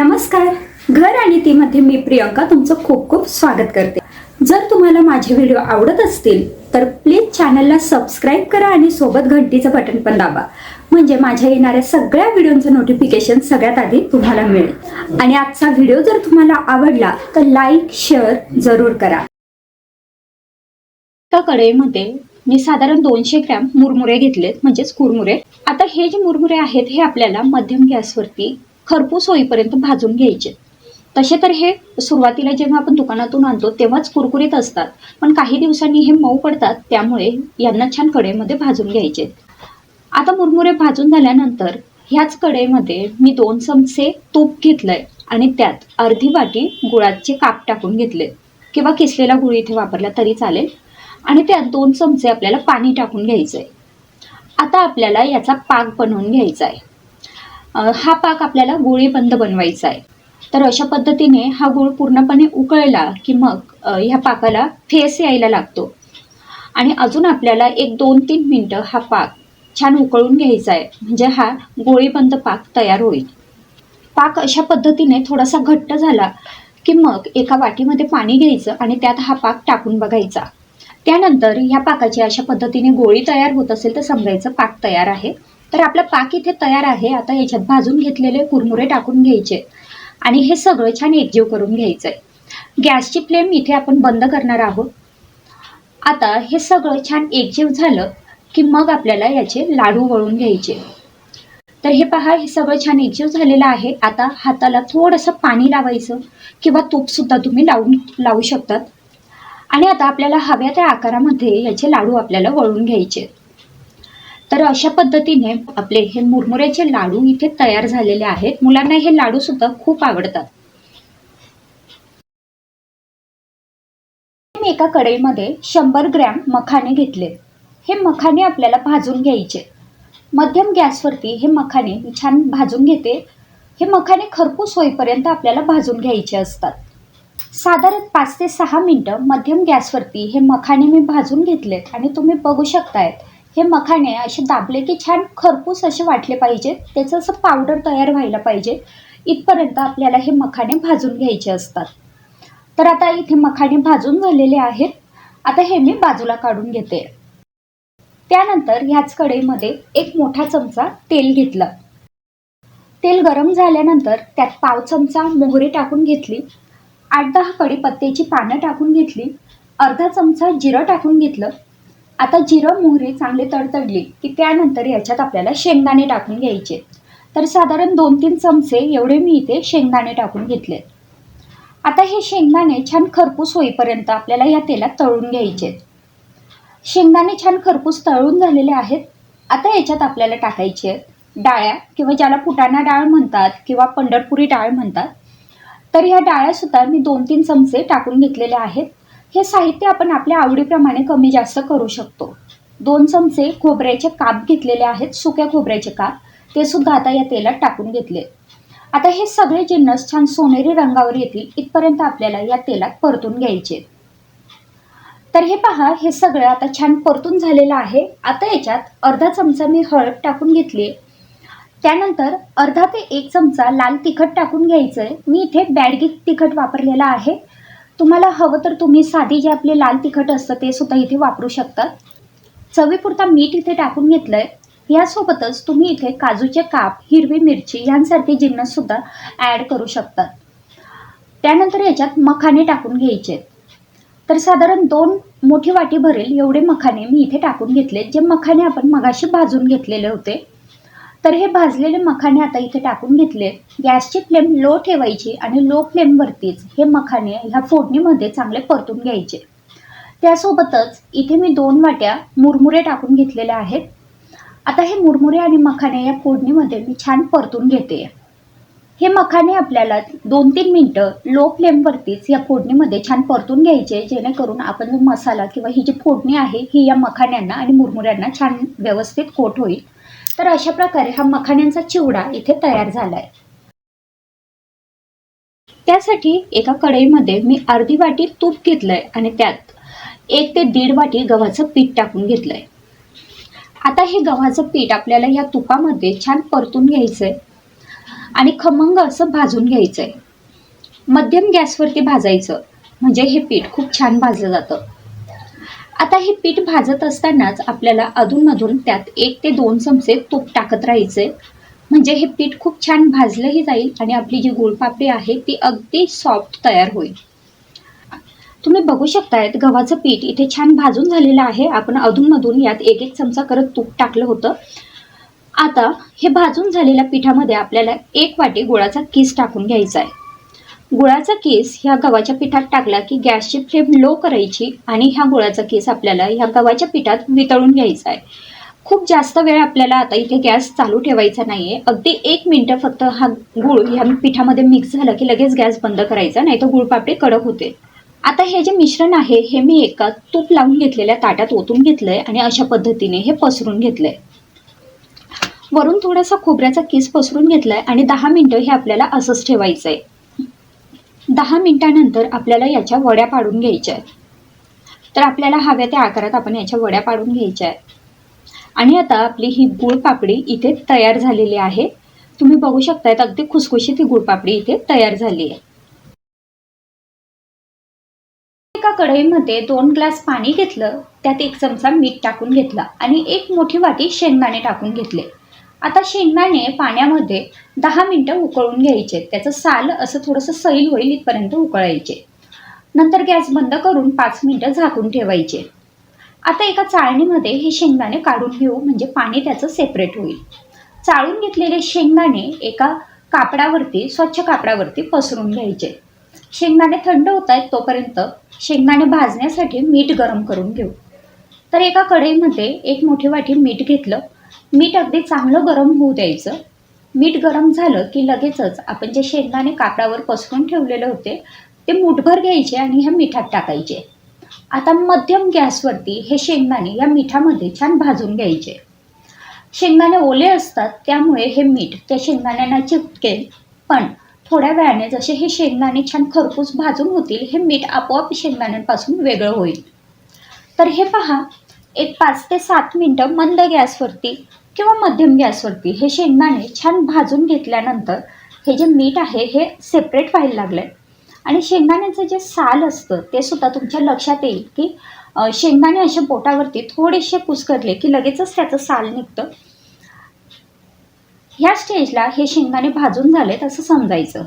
नमस्कार. घर आणि तीमध्ये मी प्रियंका तुमचं खूप खूप स्वागत करते. जर तुम्हाला माझे व्हिडिओ आवडत असतील तर प्लीज चॅनलला सबस्क्राईब करा आणि सोबत घंटीचं बटन पण दाबा. म्हणजे माझ्या येणाऱ्या सगळ्या व्हिडिओचं नोटिफिकेशन सगळ्यात आधी तुम्हाला मिळेल. आणि आजचा व्हिडिओ जर तुम्हाला आवडला तर लाईक शेअर जरूर करा. त्या कढईमध्ये मी साधारण दोनशे ग्रॅम मुरमुरे घेतलेत म्हणजेच कुरमुरे. आता हे जे मुरमुरे आहेत हे आपल्याला मध्यम गॅसवरती खरपूस होईपर्यंत भाजून घ्यायचे. तसे तर हे सुरुवातीला जेव्हा आपण दुकानातून आणतो तेव्हाच कुरकुरीत असतात. पण काही दिवसांनी हे मऊ पडतात त्यामुळे यांना छान कढईमध्ये भाजून घ्यायचे. आता मुरमुरे भाजून झाल्यानंतर ह्याच कढईमध्ये मी दोन चमचे तूप घेतलंय आणि त्यात अर्धी वाटी गुळाचे काप टाकून घेतले. किंवा किसलेला गुळ इथे वापरला तरी चालेल. आणि त्यात दोन चमचे आपल्याला पाणी टाकून घ्यायचं आहे आता आपल्याला याचा पाक बनवून घ्यायचा आहे हा पाक आपल्याला गोळीबंद बनवायचा आहे. तर अशा पद्धतीने हा गुळ पूर्णपणे उकळला की मग ह्या पाकाला फेस यायला लागतो. आणि अजून आपल्याला एक दोन तीन मिनटं हा पाक छान उकळून घ्यायचा आहे. म्हणजे हा गोळीबंद पाक तयार होईल. पाक अशा पद्धतीने थोडासा घट्ट झाला की मग एका वाटीमध्ये पाणी घ्यायचं आणि त्यात हा पाक टाकून बघायचा. त्यानंतर ह्या पाकाची अशा पद्धतीने गोळी तयार होत असेल तर समजायचं पाक तयार आहे. तर आपलं पाक इथे तयार आहे. आता याच्यात भाजून घेतलेले कुरमुरे टाकून घ्यायचे. आणि हे सगळं छान एकजीव करून घ्यायचं आहे गॅसची फ्लेम इथे आपण बंद करणार आहोत. आता हे सगळं छान एकजीव झालं की मग आपल्याला याचे लाडू वळून घ्यायचे. तर हे पहा हे सगळं छान एकजीव झालेलं आहे. आता हाताला थोडंसं पाणी लावायचं किंवा तूपसुद्धा तुम्ही लावून लावू शकतात. आणि आता आपल्याला हव्या त्या आकारामध्ये याचे लाडू आपल्याला वळून घ्यायचे. तर अशा पद्धतीने आपले हे मुरमुऱ्याचे लाडू इथे तयार झालेले आहेत. मुलांना हे लाडू सुद्धा खूप आवडतात. मी एका कढईमध्ये शंभर ग्रॅम मखाने घेतले. हे मखाने आपल्याला भाजून घ्यायचे. मध्यम गॅसवरती हे मखाने मी छान भाजून घेते. हे मखाने खरपूस होईपर्यंत आपल्याला भाजून घ्यायचे असतात. साधारण पाच ते सहा मिनटं मध्यम गॅसवरती हे मखाने मी भाजून घेतलेत आणि तुम्ही बघू शकतायत. हे मखाने असे दाबले की छान खरपूस असे वाटले पाहिजेत. त्याचं असं पावडर तयार व्हायला पाहिजे. इथपर्यंत आपल्याला हे मखाने भाजून घ्यायचे असतात. तर आता इथे मखाने भाजून झालेले आहेत. आता हे मी बाजूला काढून घेते. त्यानंतर ह्याच कढईमध्ये एक मोठा चमचा तेल घेतलं. तेल गरम झाल्यानंतर त्यात पाव चमचा मोहरी टाकून घेतली. आठ दहा कढीपत्त्याची पानं टाकून घेतली. अर्धा चमचा जिरं टाकून घेतलं. आता जिरं मोहरी चांगली तडतडली की त्यानंतर याच्यात आपल्याला शेंगदाणे टाकून घ्यायचे. तर साधारण दोन तीन चमचे एवढे मी इथे शेंगदाणे टाकून घेतले. आता हे शेंगदाणे छान खरपूस होईपर्यंत आपल्याला या तेलात तळून घ्यायचे. शेंगदाणे छान खरपूस तळून झालेले आहेत. आता याच्यात आपल्याला टाकायचे डाळ्या किंवा ज्याला फुटाणा डाळ म्हणतात किंवा पंढरपुरी डाळ म्हणतात. तर ह्या डाळ्यासुद्धा मी दोन तीन चमचे टाकून घेतलेले आहेत. हे साहित्य आपण आपल्या आवडीप्रमाणे कमी जास्त करू शकतो. दोन चमचे खोबऱ्याचे काप घेतलेले आहेत सुक्या खोबऱ्याचे काप. ते सुद्धा आता या तेलात टाकून घेतले. आता हे सगळे जिन्नस छान सोनेरी रंगावर येतील इथपर्यंत आपल्याला या तेलात परतून घ्यायचे. तर हे पहा हे सगळं आता छान परतून झालेलं आहे. आता याच्यात अर्धा चमचा मी हळद टाकून घेतली. त्यानंतर अर्धा ते एक चमचा लाल तिखट टाकून घ्यायचं आहे मी इथे बॅडगी तिखट वापरलेलं आहे. तुम्हाला हवं तर तुम्ही साधी जे आपले लाल तिखट असतं ते सुद्धा इथे वापरू शकतात चवीपुरता मीठ इथे टाकून घेतलं आहे यासोबतच तुम्ही इथे काजूचे काप हिरवी मिरची यांसारखे जिन्नससुद्धा ॲड करू शकतात त्यानंतर याच्यात मखाने टाकून घ्यायचे. तर साधारण दोन मोठी वाटी भरेल एवढे मखाने मी इथे टाकून घेतले जे मखाने आपण मगाशी भाजून घेतलेले होते तर हे भाजलेले मखाने आता इथे टाकून घेतले. गॅसची फ्लेम लो ठेवायची आणि लो फ्लेमवरतीच हे मखाने ह्या फोडणीमध्ये चांगले परतून घ्यायचे. त्यासोबतच इथे मी दोन वाट्या मुरमुरे टाकून घेतलेल्या आहेत. आता हे मुरमुरे आणि मखाने या फोडणीमध्ये मी छान परतून घेते. हे मखाने आपल्याला दोन तीन मिनटं लो फ्लेमवरतीच या फोडणीमध्ये छान परतून घ्यायचे जेणेकरून आपण जो मसाला किंवा ही जी फोडणी आहे ही या मखाण्यांना आणि मुरमुऱ्यांना छान व्यवस्थित कोट होईल. तर अशा प्रकारे हा मखाण्यांचा चिवडा इथे तयार झाला आहे त्यासाठी एका कढईमध्ये मी अर्धी वाटी तूप घेतलंय आणि त्यात एक ते दीड वाटी गव्हाचं पीठ टाकून घेतलंय. आता हे गव्हाचं पीठ आपल्याला या तुपामध्ये छान परतून घ्यायचंय आणि खमंग असं भाजून घ्यायचं आहे मध्यम गॅसवरती भाजायचं म्हणजे हे पीठ खूप छान भाजलं जातं. आता हे पीठ भाजत असतानाच आपल्याला अधूनमधून त्यात एक ते दोन चमचे तूप टाकत राहायचे. म्हणजे हे पीठ खूप छान भाजलंही जाईल आणि आपली जी गुळपापडी आहे ती अगदी सॉफ्ट तयार होईल. तुम्ही बघू शकतायत गव्हाचं पीठ इथे छान भाजून झालेलं आहे. आपण अधूनमधून यात एक एक चमचा करत तूप टाकलं होतं. आता हे भाजून झालेल्या पिठामध्ये आपल्याला एक वाटी गुळाचा किस टाकून घ्यायचा आहे. गुळाचा केस ह्या गव्हाच्या पिठात टाकला की गॅसची फ्लेम लो करायची आणि ह्या गुळाचा केस आपल्याला ह्या गव्हाच्या पिठात वितळून घ्यायचा आहे. खूप जास्त वेळ आपल्याला आता इथे गॅस चालू ठेवायचा नाही आहे अगदी एक मिनटं फक्त हा गुळ ह्या पिठामध्ये मिक्स झाला की लगेच गॅस बंद करायचा नाही तर गुळ पापडे कडक होते. आता हे जे मिश्रण आहे हे मी एका तूप लावून घेतलेल्या ताटात ओतून घेतलंय आणि अशा पद्धतीने हे पसरून घेतलंय. वरून थोडासा खोबऱ्याचा किस पसरून घेतलाय आणि दहा मिनटं हे आपल्याला असंच ठेवायचं आहे दहा मिनिटानंतर आपल्याला याच्या वड्या पाडून घ्यायच्या आहेत. तर आपल्याला हव्या त्या आकारात आपण याच्या वड्या पाडून घ्यायच्या आहेत. आणि आता आपली ही गुळ पापडी इथे तयार झालेली आहे. तुम्ही बघू शकतायत अगदी खुसखुशीत ही गुळ पापडी इथे तयार झाली आहे. एका कढईमध्ये दोन ग्लास पाणी घेतलं त्यात एक चमचा मीठ टाकून घेतला आणि एक मोठी वाटी शेंगदाणे टाकून घेतले. आता शेंगदाणे पाण्यामध्ये दहा मिनटं उकळून घ्यायचे. त्याचं साल असं थोडंसं सैल होईल इथपर्यंत उकळायचे. नंतर गॅस बंद करून पाच मिनटं झाकून ठेवायचे. आता एका चाळणीमध्ये हे शेंगदाणे काढून घेऊ म्हणजे पाणी त्याचं सेपरेट होईल. चाळून घेतलेले शेंगदाणे एका कापडावरती स्वच्छ कापडावरती पसरून घ्यायचे. शेंगदाणे थंड होत आहेत तोपर्यंत शेंगदाणे भाजण्यासाठी मीठ गरम करून घेऊ. तर एका कढईमध्ये एक मोठी वाटी मीठ घेतलं मीठ अगदी चांगलं गरम होऊ द्यायचं. मीठ गरम झालं की लगेचच आपण जे शेंगदाणे कापडावर पसरून ठेवलेले होते ते मुठभर घ्यायचे आणि ह्या मिठात टाकायचे. आता मध्यम गॅसवरती हे शेंगदाणे या मिठामध्ये छान भाजून घ्यायचे. शेंगदाणे ओले असतात त्यामुळे हे मीठ त्या शेंगदाण्यांना चिपकेल पण थोड्या वेळाने जसे हे शेंगदाणे छान खरपूस भाजून होतील हे मीठ आपोआप शेंगदाण्यांपासून वेगळं होईल. तर हे पहा एक पाच ते सात मिनटं मंद गॅसवरती किंवा मध्यम गॅसवरती हे शेंगदाणे छान भाजून घेतल्यानंतर हे जे मीठ आहे हे सेपरेट व्हायला लागलं आहे आणि शेंगदाण्याचं जे साल असतं ते सुद्धा तुमच्या लक्षात येईल की शेंगदाणे अशा बोटावरती थोडेसे कुसकरले की लगेचच त्याचं साल निघतं. ह्या स्टेजला हे शेंगदाणे भाजून झालेत असं समजायचं.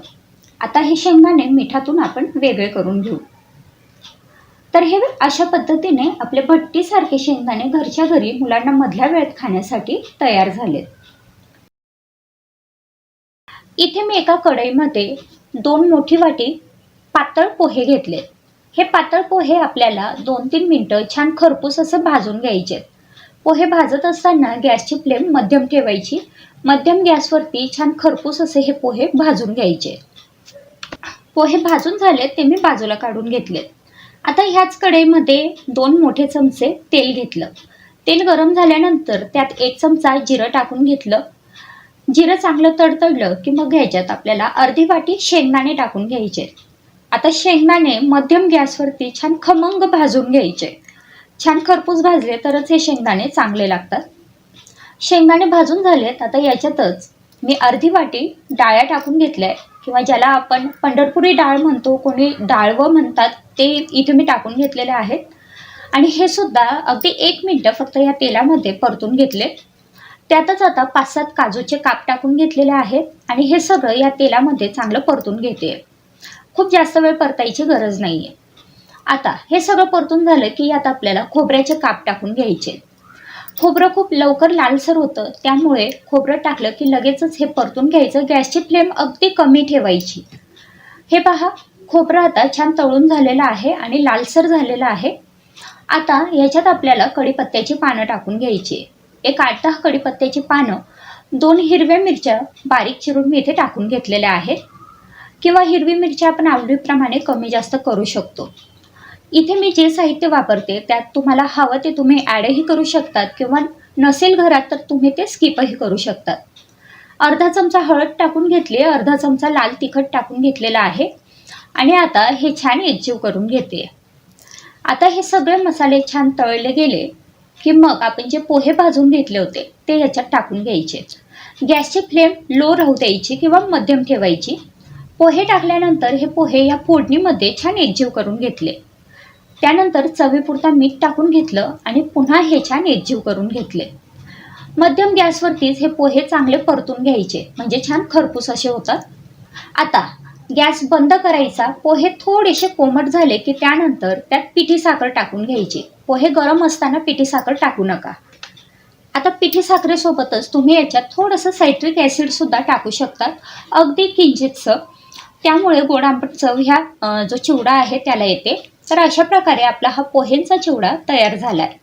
आता हे शेंगदाणे मिठातून आपण वेगळे करून घेऊ. तर हे अशा पद्धतीने आपले भट्टीसारखे शेंगदाणे घरच्या घरी मुलांना मधल्या वेळेत खाण्यासाठी तयार झालेत. इथे मी एका कढईमध्ये दोन मोठी वाटी पातळ पोहे घेतले. हे पातळ पोहे आपल्याला दोन तीन मिनटं छान खरपूस असं भाजून घ्यायचे. पोहे भाजत असताना गॅसची फ्लेम मध्यम ठेवायची. मध्यम गॅसवरती छान खरपूस असे हे पोहे भाजून घ्यायचे. पोहे भाजून झाले ते मी बाजूला काढून घेतलेत. आता ह्याच कढईमध्ये दोन मोठे चमचे तेल घेतलं. तेल गरम झाल्यानंतर त्यात एक चमचा जिरं टाकून घेतलं. जिरं चांगलं तडतडलं की मग ह्याच्यात आपल्याला अर्धी वाटी शेंगदाणे टाकून घ्यायचे. आता शेंगदाणे मध्यम गॅसवरती छान खमंग भाजून घ्यायचे. छान खरपूस भाजले तरच हे शेंगदाणे चांगले लागतात. शेंगदाणे भाजून झालेत आता याच्यातच मी अर्धी वाटी डाळ्या टाकून घेतल्या किंवा ज्याला आपण पंढरपुरी डाळ म्हणतो कोणी डाळवं म्हणतात ते इथे मी टाकून घेतलेले आहेत. आणि हे सुद्धा अगदी एक मिनटं फक्त या तेलामध्ये परतून घेतले. त्यातच आता पाच सात काजूचे काप टाकून घेतलेले आहेत आणि हे सगळं या तेलामध्ये चांगलं परतून घेते. खूप जास्त वेळ परतायची गरज नाही आहे आता हे सगळं परतून झालं की यात आपल्याला खोबऱ्याचे काप टाकून घ्यायचे. खोबरं खूप लवकर लालसर होतं. त्यामुळे खोबरं टाकलं की लगेचच हे परतून घ्यायचं. गॅसची फ्लेम अगदी कमी ठेवायची. हे पहा खोबरं आता छान तळून झालेलं आहे आणि लालसर झालेलं आहे. आता ह्याच्यात आपल्याला कढीपत्त्याची पानं टाकून घ्यायची. एक आठ दहा कढीपत्त्याची पानं दोन हिरव्या मिरच्या बारीक चिरून मी इथे टाकून घेतलेल्या आहेत. किंवा हिरवी मिरच्या आपण आवडीप्रमाणे कमी जास्त करू शकतो. इथे मी जे साहित्य वापरते त्यात तुम्हाला हवं ते तुम्ही ॲडही करू शकतात किंवा नसेल घरात तर तुम्ही ते स्किपही करू शकतात. अर्धा चमचा हळद टाकून घेतली अर्धा चमचा लाल तिखट टाकून घेतलेला आहे आणि आता हे छान एकजीव करून घेते. आता हे सगळे मसाले छान तळले गेले की मग आपण जे पोहे भाजून घेतले होते ते याच्यात टाकून घ्यायचे गॅसची फ्लेम लो राहू द्यायची किंवा मध्यम ठेवायची. पोहे टाकल्यानंतर हे पोहे या फोडणीमध्ये छान एकजीव करून घेतले. त्यानंतर चवीपुरता मीठ टाकून घेतलं आणि पुन्हा हे छान एकजीव करून घेतले. मध्यम गॅसवरतीच हे पोहे चांगले परतून घ्यायचे. म्हणजे छान खरपूस असे होतात. आता गॅस बंद करायचा. पोहे थोडेसे कोमट झाले की त्यानंतर त्यात पिठी साखर टाकून घ्यायची. पोहे गरम असताना पिठी साखर टाकू नका. आता पिठी साखरेसोबतच तुम्ही याच्यात थोडंसं सायट्रिक ॲसिडसुद्धा टाकू शकतात अगदी किंचितसं. त्यामुळे गोड आंबट चव ह्या जो चिवडा आहे त्याला येते. तर अशा प्रकारे आपला हा पोहेंचा चिवडा तयार झाला आहे